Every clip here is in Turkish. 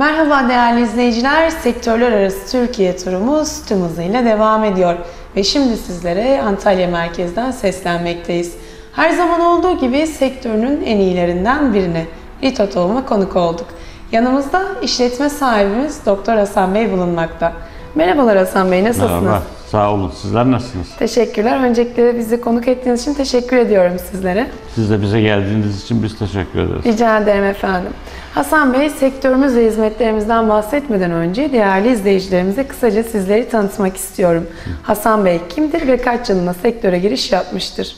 Merhaba değerli izleyiciler, sektörler arası Türkiye turumuz tüm hızıyla devam ediyor. Ve şimdi sizlere Antalya merkezden seslenmekteyiz. Her zaman olduğu gibi sektörünün en iyilerinden birine Rito Tohum'a konuk olduk. Yanımızda işletme sahibimiz Doktor Hasan Bey bulunmakta. Merhabalar Hasan Bey, nasılsınız? Merhaba, sağ olun. Sizler nasılsınız? Teşekkürler. Öncelikle bizi konuk ettiğiniz için teşekkür ediyorum sizlere. Siz de bize geldiğiniz için biz teşekkür ederiz. Rica ederim efendim. Hasan Bey, sektörümüz ve hizmetlerimizden bahsetmeden önce değerli izleyicilerimize kısaca sizleri tanıtmak istiyorum. Hasan Bey kimdir ve kaç yılında sektöre giriş yapmıştır?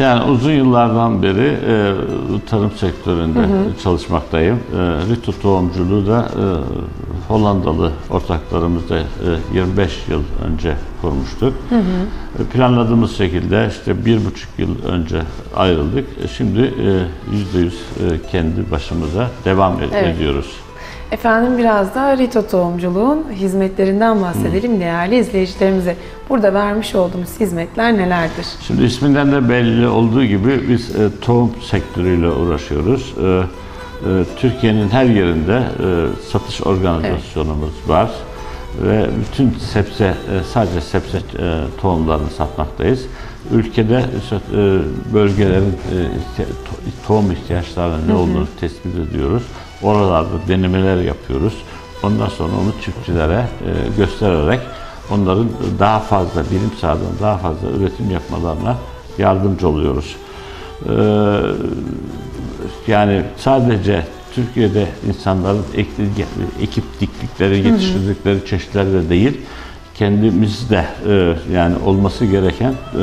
Yani uzun yıllardan beri e, tarım sektöründe çalışmaktayım. E, Rito tohumculuğu da e, Hollandalı ortaklarımızla e, 25 yıl önce kurmuştuk. E, planladığımız şekilde işte bir buçuk yıl önce ayrıldık. E, Şimdi e, yüzde yüz e, kendi başımıza devam ed- Evet. ediyoruz. Efendim biraz da Rito Tohumculuğun hizmetlerinden bahsedelim değerli izleyicilerimize. Burada vermiş olduğumuz hizmetler nelerdir? Şimdi isminden de belli olduğu gibi biz e, tohum sektörüyle uğraşıyoruz. E, e, Türkiye'nin her yerinde e, satış organizasyonumuz var ve bütün sebze e, sadece sebze e, tohumlarını satmaktayız. Ülkede e, bölgelerin e, tohum ihtiyaçlarının ne olduğunu tespit ediyoruz. Oralarda denemeler yapıyoruz. Ondan sonra onu çiftçilere e, göstererek onların daha fazla bilim sahadan daha fazla üretim yapmalarına yardımcı oluyoruz. Ee, yani sadece Türkiye'de insanların ek- ekip diktikleri, yetiştirdikleri çeşitlerle değil, kendimiz de e, yani olması gereken e,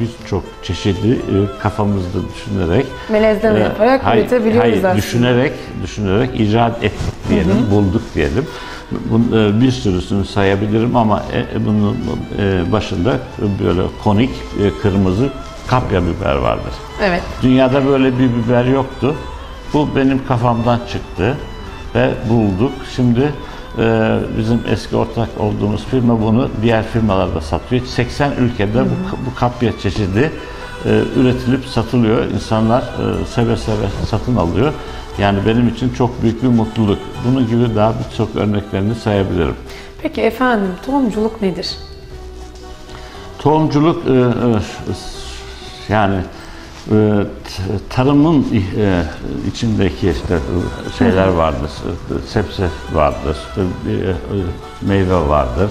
birçok çeşidi e, kafamızda düşünerek Melezleme e, yaparak hayır- üretebiliyoruz hayır, aslında. Düşünerek, düşünerek icat ettik diyelim, bulduk diyelim. Bun- e, bir sürüsünü sayabilirim ama e, bunun e, başında böyle konik e, kırmızı kapya biber vardır. Evet. Dünyada böyle bir biber yoktu. Bu benim kafamdan çıktı ve bulduk. Şimdi e, bizim eski ortak olduğumuz firma bunu diğer firmalarda satıyor. 80 ülkede bu, bu kapya çeşidi e, üretilip satılıyor. İnsanlar e, seve seve satın alıyor. Yani benim için çok büyük bir mutluluk. Bunun gibi daha birçok örneklerini sayabilirim. Peki efendim tohumculuk nedir? Tohumculuk e, e, yani e, t- tarımın e, içindeki işte e, şeyler vardır, e, sebze vardır, e, meyve vardır,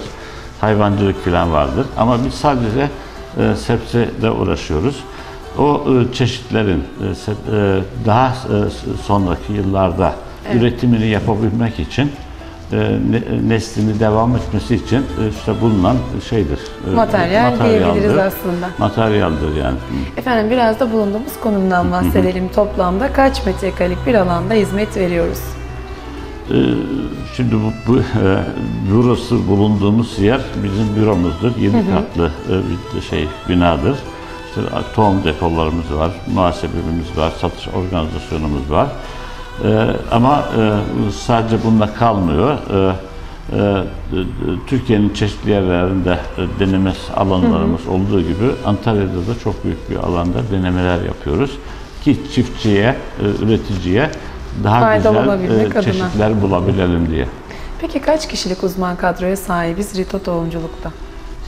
hayvancılık falan vardır. Ama biz sadece e, sebzede uğraşıyoruz. O e, çeşitlerin e, se- e, daha e, sonraki yıllarda üretimini yapabilmek için neslini devam etmesi için e, işte bulunan şeydir. e, Materyal diyebiliriz aslında. Materyaldir yani. Efendim biraz da bulunduğumuz konumdan bahsedelim. Toplamda kaç metrekarelik bir alanda hizmet veriyoruz? E, Şimdi bu, bu e, burası bulunduğumuz yer bizim büromuzdur. Yedi katlı e, bir şey binadır. İşte tohum depolarımız var, muhasebemiz var, satış organizasyonumuz var. E, ama e, sadece bununla kalmıyor. E, e, Türkiye'nin çeşitli yerlerinde e, deneme alanlarımız olduğu gibi Antalya'da da çok büyük bir alanda denemeler yapıyoruz ki çiftçiye, e, üreticiye daha Faydalı güzel e, adına. çeşitler bulabilelim diye. Peki kaç kişilik uzman kadroya sahibiz Rito Tohumculuk'ta?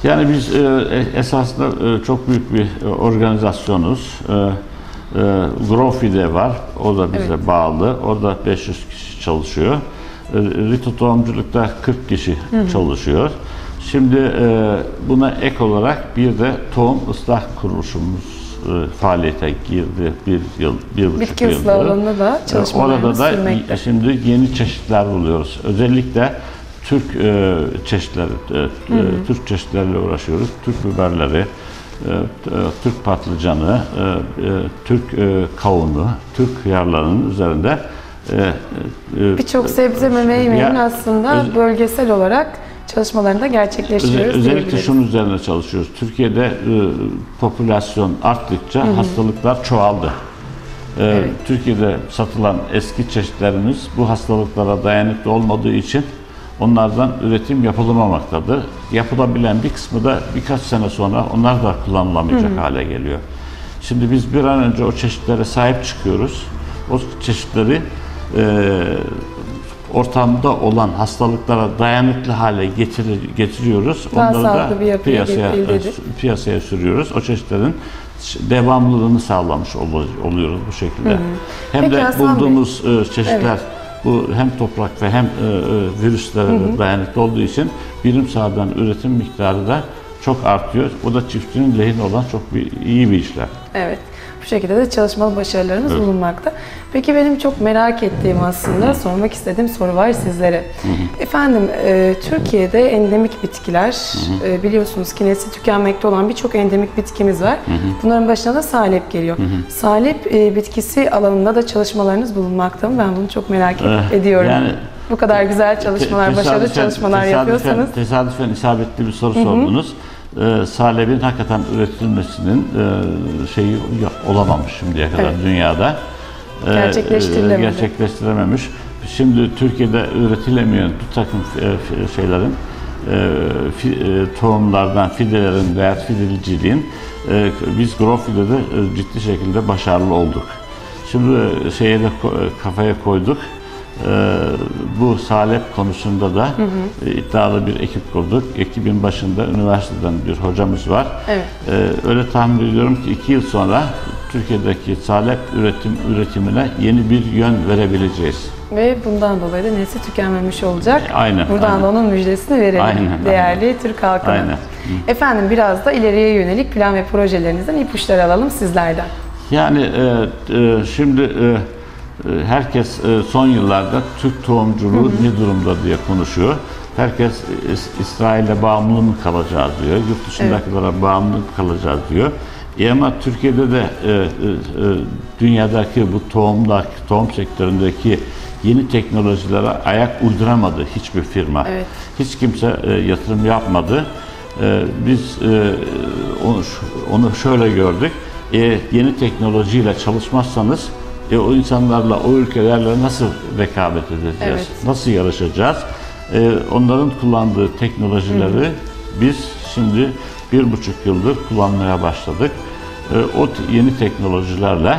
Yani biz e, esasında e, çok büyük bir e, organizasyonuz. E, Grofi'de var, o da bize Evet. bağlı. Orada 500 kişi çalışıyor. E, Rito Tohumculuk'ta 40 kişi çalışıyor. Şimdi e, buna ek olarak bir de tohum ıslah kuruluşumuz e, faaliyete girdi bir yıl, bir buçuk Bitki yıldır. ıslah alanında da E, çalışmalarımız Orada da sürmekte. şimdi yeni çeşitler buluyoruz. Özellikle Türk e, çeşitleri, e, e, Türk çeşitleriyle uğraşıyoruz. Türk biberleri, Türk patlıcanı, e, e, Türk e, kavunu, Türk hıyarlarının üzerinde Birçok sebze ve meyvenin Ya, aslında bölgesel olarak çalışmalarını da Öze- gerçekleştiriyoruz özellikle şunun üzerine çalışıyoruz. Türkiye'de e, popülasyon arttıkça hastalıklar çoğaldı. E, Evet. Türkiye'de satılan eski çeşitlerimiz bu hastalıklara dayanıklı olmadığı için onlardan üretim yapılmamaktadır. Yapılabilen bir kısmı da birkaç sene sonra onlar da kullanılamayacak hale geliyor. Şimdi biz bir an önce o çeşitlere sahip çıkıyoruz. O çeşitleri e, ortamda olan hastalıklara dayanıklı hale getirir, getiriyoruz. Daha Onları da piyasaya, getirildi. piyasaya sürüyoruz. O çeşitlerin devamlılığını sağlamış ol- oluyoruz bu şekilde. Hem Peki de Hasan Bey. bulduğumuz e, çeşitler bu hem toprak ve hem e, e, virüslere de dayanıklı olduğu için birim sahadan üretim miktarı da çok artıyor. Bu da çiftçinin lehine olan çok bir, iyi bir işlem. Evet. Bu şekilde de çalışmalı başarılarımız bulunmakta. Peki benim çok merak ettiğim aslında sormak istediğim soru var sizlere. Efendim e, Türkiye'de endemik bitkiler e, biliyorsunuz ki nesli tükenmekte olan birçok endemik bitkimiz var. Bunların başına da salep geliyor. Salep e, bitkisi alanında da çalışmalarınız bulunmakta mı? Ben bunu çok merak Eh, ediyorum. yani Bu kadar güzel çalışmalar, başarılı çalışmalar tesadüfen- yapıyorsanız. Tesadüfen isabetli bir soru sordunuz. Ee, salebin hakikaten üretilmesinin e, şeyi olamamış şimdiye kadar Evet. dünyada. Ee, e, gerçekleştirememiş. Şimdi Türkiye'de üretilemeyen bir takım e, şeylerin e, fi- e, tohumlardan, fidelerin veya fidelciliğin e, biz Grofil'de de e, ciddi şekilde başarılı olduk. Şimdi e, şeye de e, kafaya koyduk. Ee, bu salep konusunda da e, iddialı bir ekip kurduk. Ekibin başında üniversiteden bir hocamız var. Evet. Ee, öyle tahmin ediyorum ki iki yıl sonra Türkiye'deki salep üretim üretimine yeni bir yön verebileceğiz. Ve bundan dolayı da nesli tükenmemiş olacak. Aynen, Buradan aynen. da onun müjdesini verelim Aynen, değerli Türk halkına. Aynen. Efendim biraz da ileriye yönelik plan ve projelerinizden ipuçlar alalım sizlerden. Yani e, e, şimdi e, e, herkes e, son yıllarda Türk tohumculuğu ne durumda diye konuşuyor. Herkes e, İs- İsrail'e bağımlı mı kalacağız diyor, yurt dışındakilara bağımlı mı kalacağız diyor. E ama Türkiye'de de e, e, e, dünyadaki bu tohumdaki, tohum sektöründeki yeni teknolojilere ayak uyduramadı hiçbir firma. Evet. Hiç kimse e, yatırım yapmadı. E, biz e, onu, onu şöyle gördük. E, yeni teknolojiyle çalışmazsanız e, o insanlarla, o ülkelerle nasıl rekabet edeceğiz? Evet. Nasıl yarışacağız? E, onların kullandığı teknolojileri biz şimdi bir buçuk yıldır kullanmaya başladık. E, o yeni teknolojilerle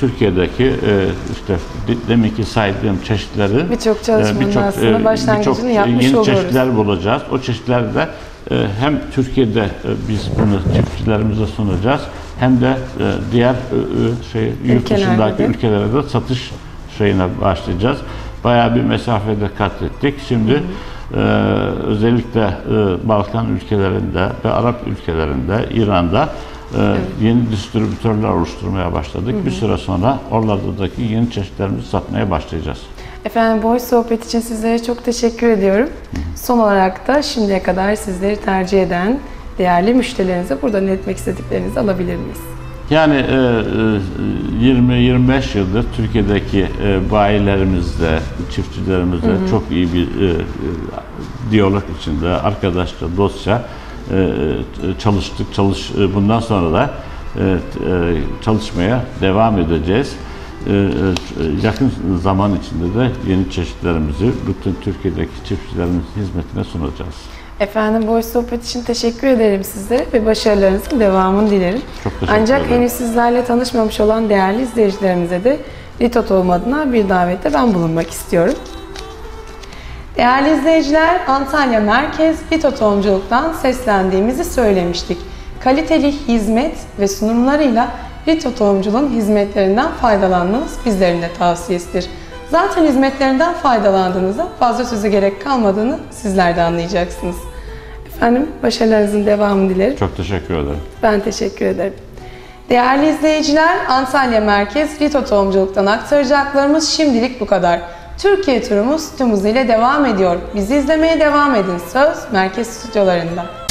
Türkiye'deki e, işte de- deminki saydığım çeşitleri Birçok çalışmanın aslında başlangıcını birçok yapmış yeni oluyoruz. çeşitler bulacağız. O çeşitlerde e, hem Türkiye'de e, biz bunu çiftçilerimize sunacağız hem de e, diğer e, e, şey yurt dışındaki ülkelere de satış şeyine başlayacağız. Bayağı bir mesafede kat ettik. Şimdi e, özellikle e, Balkan ülkelerinde ve Arap ülkelerinde, İran'da e, yeni distribütörler oluşturmaya başladık. Bir süre sonra oralardaki yeni çeşitlerimizi satmaya başlayacağız. Efendim bu hoş sohbet için sizlere çok teşekkür ediyorum. Son olarak da şimdiye kadar sizleri tercih eden değerli müşterilerinize buradan etmek istediklerinizi alabilir miyiz? Yani e, e, 20-25 yıldır Türkiye'deki e, bayilerimizle, çiftçilerimizle çok iyi bir e, e, diyalog içinde, arkadaşça, dostça e, e, çalıştık. Çalış, e, bundan sonra da e, e, çalışmaya devam edeceğiz. E, e, yakın zaman içinde de yeni çeşitlerimizi bütün Türkiye'deki çiftçilerimizin hizmetine sunacağız. Efendim bu hoş sohbet için teşekkür ederim sizlere ve başarılarınızın devamını dilerim. Çok teşekkür Ancak ederim. henüz sizlerle tanışmamış olan değerli izleyicilerimize de Lito Tohum adına bir davette ben bulunmak istiyorum. Değerli izleyiciler, Antalya Merkez Lito Tohumculuk'tan seslendiğimizi söylemiştik. Kaliteli hizmet ve sunumlarıyla Lito Tohumculuğun hizmetlerinden faydalanmanız bizlerin de tavsiyesidir. Zaten hizmetlerinden faydalandığınızda fazla söze gerek kalmadığını sizler de anlayacaksınız. Efendim başarılarınızın devamını dilerim. Çok teşekkür ederim. Ben teşekkür ederim. Değerli izleyiciler, Antalya Merkez Rito Tohumculuk'tan aktaracaklarımız şimdilik bu kadar. Türkiye turumuz tüm hızıyla devam ediyor. Bizi izlemeye devam edin. Söz Merkez Stüdyolarında.